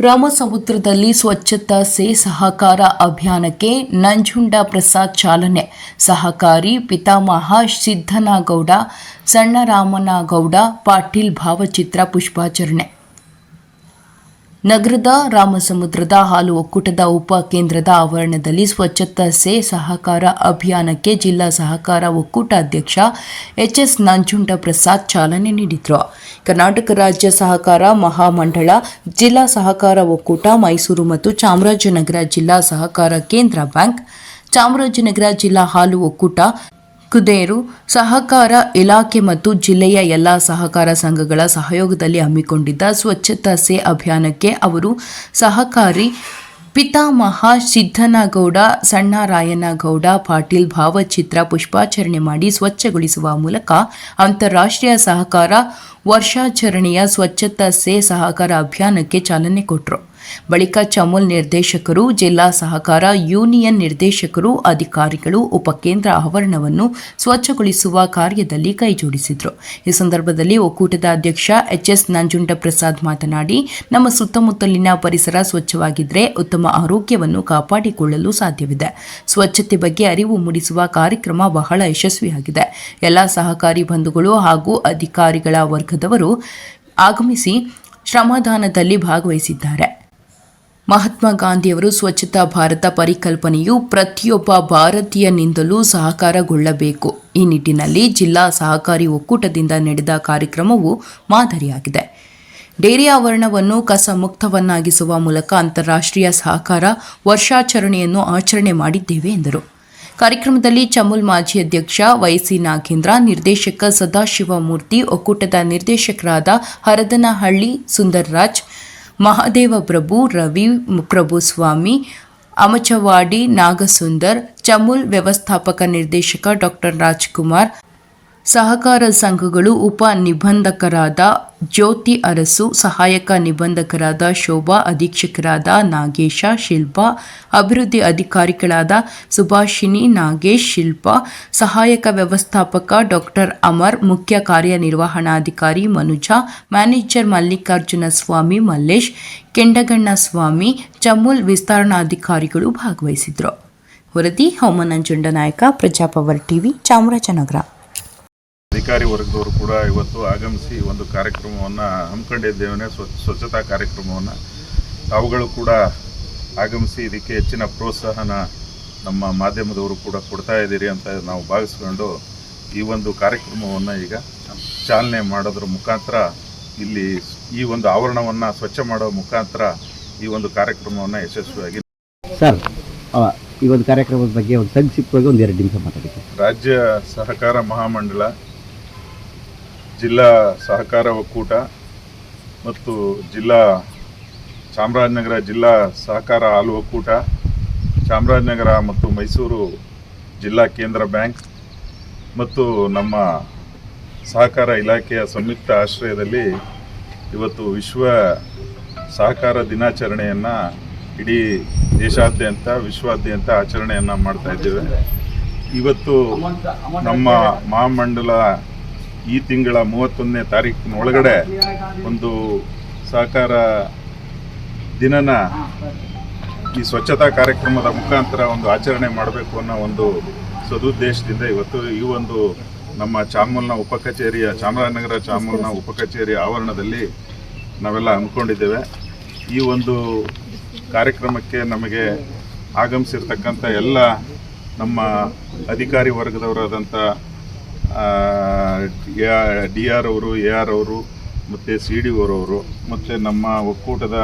ರಾಮಸಮುದ್ರದಲ್ಲಿ ಸ್ವಚ್ಛತಾ ಸೇ ಸಹಕಾರ ಅಭಿಯಾನಕ್ಕೆ ನಂಜುಂಡ ಪ್ರಸಾದ್ ಚಾಲನೆ. ಸಹಕಾರಿ ಪಿತಾಮಹ ಸಿದ್ದನಗೌಡ ಸಣ್ಣರಾಮನಗೌಡ, ಪಾಟೀಲ್ ಭಾವಚಿತ್ರ ಪುಷ್ಪಾಚರಣೆ. ನಗರದ ರಾಮಸಮುದ್ರದ ಹಾಲು ಒಕ್ಕೂಟದ ಉಪ ಕೇಂದ್ರದ ಆವರಣದಲ್ಲಿ ಸ್ವಚ್ಛತಾ ಸೇ ಸಹಕಾರ ಅಭಿಯಾನಕ್ಕೆ ಜಿಲ್ಲಾ ಸಹಕಾರ ಒಕ್ಕೂಟ ಅಧ್ಯಕ್ಷ ಎಚ್ಎಸ್ ನಂಜುಂಡ ಪ್ರಸಾದ್ ಚಾಲನೆ ನೀಡಿದರು. ಕರ್ನಾಟಕ ರಾಜ್ಯ ಸಹಕಾರ ಮಹಾಮಂಡಳ, ಜಿಲ್ಲಾ ಸಹಕಾರ ಒಕ್ಕೂಟ, ಮೈಸೂರು ಮತ್ತು ಚಾಮರಾಜನಗರ ಜಿಲ್ಲಾ ಸಹಕಾರ ಕೇಂದ್ರ ಬ್ಯಾಂಕ್, ಚಾಮರಾಜನಗರ ಜಿಲ್ಲಾ ಹಾಲು ಒಕ್ಕೂಟ ಕುದೇರು ಸಹಕಾರ ಇಲಾಖೆ ಮತ್ತು ಜಿಲ್ಲೆಯ ಎಲ್ಲ ಸಹಕಾರ ಸಂಘಗಳ ಸಹಯೋಗದಲ್ಲಿ ಹಮ್ಮಿಕೊಂಡಿದ್ದ ಸ್ವಚ್ಛತಾ ಸೇ ಅಭಿಯಾನಕ್ಕೆ ಅವರು ಸಹಕಾರಿ ಪಿತಾಮಹ ಸಿದ್ದನಗೌಡ ಸಣ್ಣರಾಯನಗೌಡ, ಪಾಟೀಲ್ ಭಾವಚಿತ್ರ ಪುಷ್ಪಾಚರಣೆ ಮಾಡಿ ಸ್ವಚ್ಛಗೊಳಿಸುವ ಮೂಲಕ ಅಂತಾರಾಷ್ಟ್ರೀಯ ಸಹಕಾರ ವರ್ಷಾಚರಣೆಯ ಸ್ವಚ್ಛತಾ ಸೇ ಸಹಕಾರ ಅಭಿಯಾನಕ್ಕೆ ಚಾಲನೆ ಕೊಟ್ಟರು ಬಳಿಕ ಚಮುಲ್ ನಿರ್ದೇಶಕರು, ಜಿಲ್ಲಾ ಸಹಕಾರ ಯೂನಿಯನ್ ನಿರ್ದೇಶಕರು, ಅಧಿಕಾರಿಗಳು, ಉಪಕೇಂದ್ರ ಆವರಣವನ್ನು ಸ್ವಚ್ಛಗೊಳಿಸುವ ಕಾರ್ಯದಲ್ಲಿ ಕೈಜೋಡಿಸಿದರು. ಈ ಸಂದರ್ಭದಲ್ಲಿ ಒಕ್ಕೂಟದ ಅಧ್ಯಕ್ಷ ಎಚ್ಎಸ್ ನಂಜುಂಡ ಪ್ರಸಾದ್ ಮಾತನಾಡಿ, ನಮ್ಮ ಸುತ್ತಮುತ್ತಲಿನ ಪರಿಸರ ಸ್ವಚ್ಛವಾಗಿದ್ದರೆ ಉತ್ತಮ ಆರೋಗ್ಯವನ್ನು ಕಾಪಾಡಿಕೊಳ್ಳಲು ಸಾಧ್ಯವಿದೆ. ಸ್ವಚ್ಛತೆ ಬಗ್ಗೆ ಅರಿವು ಮೂಡಿಸುವ ಕಾರ್ಯಕ್ರಮ ಬಹಳ ಯಶಸ್ವಿಯಾಗಿದೆ. ಎಲ್ಲ ಸಹಕಾರಿ ಬಂಧುಗಳು ಹಾಗೂ ಅಧಿಕಾರಿಗಳ ವರ್ಗದವರು ಆಗಮಿಸಿ ಶ್ರಮದಾನದಲ್ಲಿ ಭಾಗವಹಿಸಿದ್ದಾರೆ. ಮಹಾತ್ಮ ಗಾಂಧಿಯವರು ಸ್ವಚ್ಛತಾ ಭಾರತ ಪರಿಕಲ್ಪನೆಯು ಪ್ರತಿಯೊಬ್ಬ ಭಾರತೀಯನಿಂದಲೂ ಸಹಕಾರಗೊಳ್ಳಬೇಕು. ಈ ನಿಟ್ಟಿನಲ್ಲಿ ಜಿಲ್ಲಾ ಸಹಕಾರಿ ಒಕ್ಕೂಟದಿಂದ ನಡೆದ ಕಾರ್ಯಕ್ರಮವು ಮಾದರಿಯಾಗಿದೆ. ಡೇರಿ ಆವರಣವನ್ನು ಕಸ ಮುಕ್ತವನ್ನಾಗಿಸುವ ಮೂಲಕ ಅಂತಾರಾಷ್ಟ್ರೀಯ ಸಹಕಾರ ವರ್ಷಾಚರಣೆಯನ್ನು ಆಚರಣೆ ಮಾಡಿದ್ದೇವೆ ಎಂದರು. ಕಾರ್ಯಕ್ರಮದಲ್ಲಿ ಚಮುಲ್ ಮಾಜಿ ಅಧ್ಯಕ್ಷ ವೈಸಿ ನಾಗೇಂದ್ರ, ನಿರ್ದೇಶಕ ಸದಾಶಿವಮೂರ್ತಿ, ಒಕ್ಕೂಟದ ನಿರ್ದೇಶಕರಾದ ಹರದನಹಳ್ಳಿ ಸುಂದರ್ರಾಜ್ ಮಹಾದೇವ ಪ್ರಭು, ರವಿ ಪ್ರಭು ಸ್ವಾಮಿ, ಅಮಚವಾಡಿ ನಾಗಸುಂದರ್, ಚಮುಲ್ ವ್ಯವಸ್ಥಾಪಕ ನಿರ್ದೇಶಕ ಡಾಕ್ಟರ್ ರಾಜ್ಕುಮಾರ್, ಸಹಕಾರ ಸಂಘಗಳು ಉಪ ನಿಬಂಧಕರಾದ ಜ್ಯೋತಿ ಅರಸು, ಸಹಾಯಕ ನಿಬಂಧಕರಾದ ಶೋಭಾ, ಅಧೀಕ್ಷಕರಾದ ನಾಗೇಶ, ಶಿಲ್ಪಾ, ಅಭಿವೃದ್ಧಿ ಅಧಿಕಾರಿಗಳಾದ ಸುಭಾಷಿಣಿ, ನಾಗೇಶ್, ಶಿಲ್ಪಾ, ಸಹಾಯಕ ವ್ಯವಸ್ಥಾಪಕ ಡಾಕ್ಟರ್ ಅಮರ್, ಮುಖ್ಯ ಕಾರ್ಯನಿರ್ವಹಣಾಧಿಕಾರಿ ಮನುಜಾ, ಮ್ಯಾನೇಜರ್ ಮಲ್ಲಿಕಾರ್ಜುನ ಸ್ವಾಮಿ, ಮಲ್ಲೇಶ್, ಕೆಂಡಗಣ್ಣ ಸ್ವಾಮಿ, ಚಮುಲ್ ವಿಸ್ತರಣಾಧಿಕಾರಿಗಳು ಭಾಗವಹಿಸಿದ್ರು ವರದಿ ಹೋಮನಂಜುಂಡ ನಾಯಕ, ಪ್ರಜಾಪವರ್ ಟಿವಿ, ಚಾಮರಾಜನಗರ. ಅಧಿಕಾರಿ ವರ್ಗದವರು ಕೂಡ ಇವತ್ತು ಆಗಮಿಸಿ ಒಂದು ಕಾರ್ಯಕ್ರಮವನ್ನು ಹಮ್ಮಿಕೊಂಡಿದ್ದೇವೆ ಸ್ವಚ್ಛ ಸ್ವಚ್ಛತಾ ಕಾರ್ಯಕ್ರಮವನ್ನು. ತಾವುಗಳು ಕೂಡ ಆಗಮಿಸಿ ಇದಕ್ಕೆ ಹೆಚ್ಚಿನ ಪ್ರೋತ್ಸಾಹನ ನಮ್ಮ ಮಾಧ್ಯಮದವರು ಕೂಡ ಕೊಡ್ತಾ ಇದ್ದೀರಿ ಅಂತ ನಾವು ಭಾವಿಸ್ಕೊಂಡು ಈ ಒಂದು ಕಾರ್ಯಕ್ರಮವನ್ನು ಈಗ ಚಾಲನೆ ಮಾಡೋದ್ರ ಮುಖಾಂತರ ಇಲ್ಲಿ ಈ ಒಂದು ಆವರಣವನ್ನು ಸ್ವಚ್ಛ ಮಾಡೋ ಮುಖಾಂತರ ಈ ಒಂದು ಕಾರ್ಯಕ್ರಮವನ್ನು ಯಶಸ್ವಿಯಾಗಿ ಸರ್ ಈ ಒಂದು ಕಾರ್ಯಕ್ರಮದ ಬಗ್ಗೆ ಒಂದು ಸಂಕ್ಷಿಪ್ತವಾಗಿ ಒಂದು ಎರಡು ನಿಮಿಷ ಮಾತಾಡಿ ರಾಜ್ಯ ಸಹಕಾರ ಮಹಾಮಂಡಲ ಜಿಲ್ಲಾ ಸಹಕಾರ ಒಕ್ಕೂಟ ಮತ್ತು ಜಿಲ್ಲಾ ಚಾಮರಾಜನಗರ ಜಿಲ್ಲಾ ಸಹಕಾರ ಹಾಲು ಒಕ್ಕೂಟ, ಚಾಮರಾಜನಗರ ಮತ್ತು ಮೈಸೂರು ಜಿಲ್ಲಾ ಕೇಂದ್ರ ಬ್ಯಾಂಕ್ ಮತ್ತು ನಮ್ಮ ಸಹಕಾರ ಇಲಾಖೆಯ ಸಂಯುಕ್ತ ಆಶ್ರಯದಲ್ಲಿ ಇವತ್ತು ವಿಶ್ವ ಸಹಕಾರ ದಿನಾಚರಣೆಯನ್ನು ಇಡೀ ದೇಶಾದ್ಯಂತ, ವಿಶ್ವಾದ್ಯಂತ ಆಚರಣೆಯನ್ನು ಮಾಡ್ತಾ ಇದ್ದೇವೆ. ಇವತ್ತು ನಮ್ಮ ಮಹಾಮಂಡಲ ಈ ತಿಂಗಳ ಮೂವತ್ತೊಂದನೇ ತಾರೀಕಿನ ಒಳಗಡೆ ಒಂದು ಸಹಕಾರ ದಿನನ ಈ ಸ್ವಚ್ಛತಾ ಕಾರ್ಯಕ್ರಮದ ಮುಖಾಂತರ ಒಂದು ಆಚರಣೆ ಮಾಡಬೇಕು ಅನ್ನೋ ಒಂದು ಸದುದ್ದೇಶದಿಂದ ಇವತ್ತು ಈ ಒಂದು ನಮ್ಮ ಚಾಮೂಲ್ನ ಉಪ ಕಚೇರಿಯ, ಚಾಮರಾಜನಗರ ಚಾಮೂಲ್ನ ಉಪ ಕಚೇರಿ ಆವರಣದಲ್ಲಿ ನಾವೆಲ್ಲ ಅಂದ್ಕೊಂಡಿದ್ದೇವೆ ಈ ಒಂದು ಕಾರ್ಯಕ್ರಮಕ್ಕೆ ನಮಗೆ ಆಗಮಿಸಿರ್ತಕ್ಕಂಥ ಎಲ್ಲ ನಮ್ಮ ಅಧಿಕಾರಿ ವರ್ಗದವರಾದಂಥ ಡಿ ಆರ್ ಅವರು ಎ ಆರ್ ಅವರು ಮತ್ತು ಸಿ ಡಿ ಅವರು ಮತ್ತು ನಮ್ಮ ಒಕ್ಕೂಟದ